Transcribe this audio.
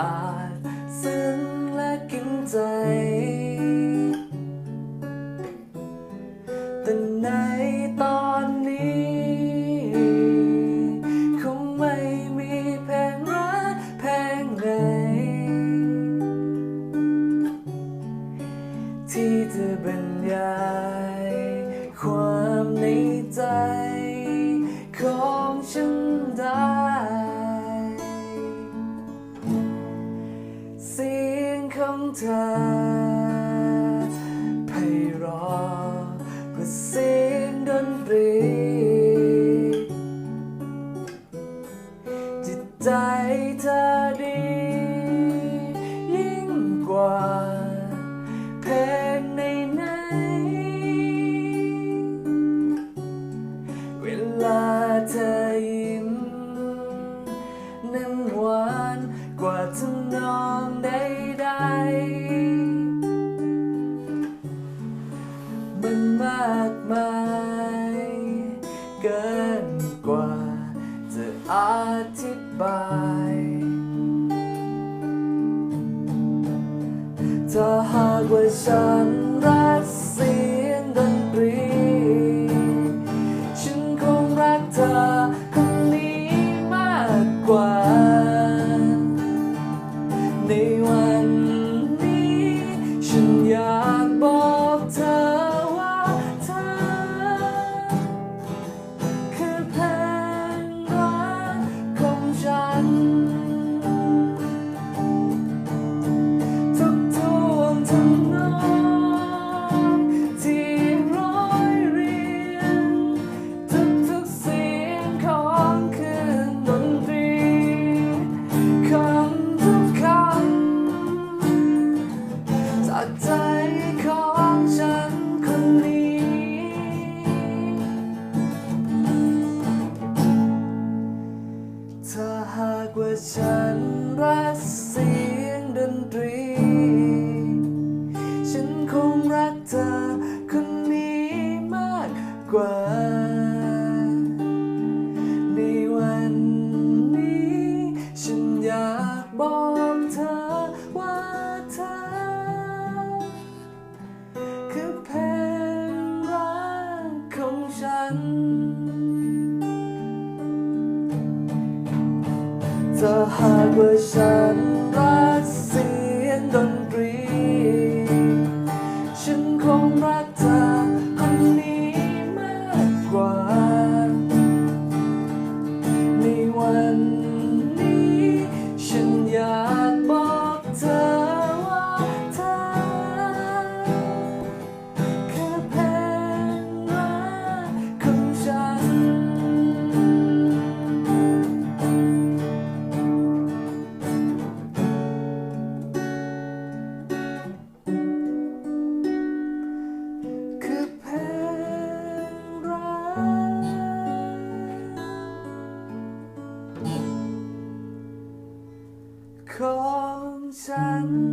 อาจซึ้งและกินใจ แต่ในตอนนี้ คงไม่มีเพลงรักเพลงไหนที่จะบรรยาย เธอไพเราะกว่าเสียงดนตรีจิตใจเธอดีากมายเกินกว่าจะอธิบาย ถ้าหากว่าฉัน ของฉันคนนี้ ถ้าหากว่าฉันรักเสียงดนตรี ฉันคงรักเธอ ถ้าหากว่าฉัน 真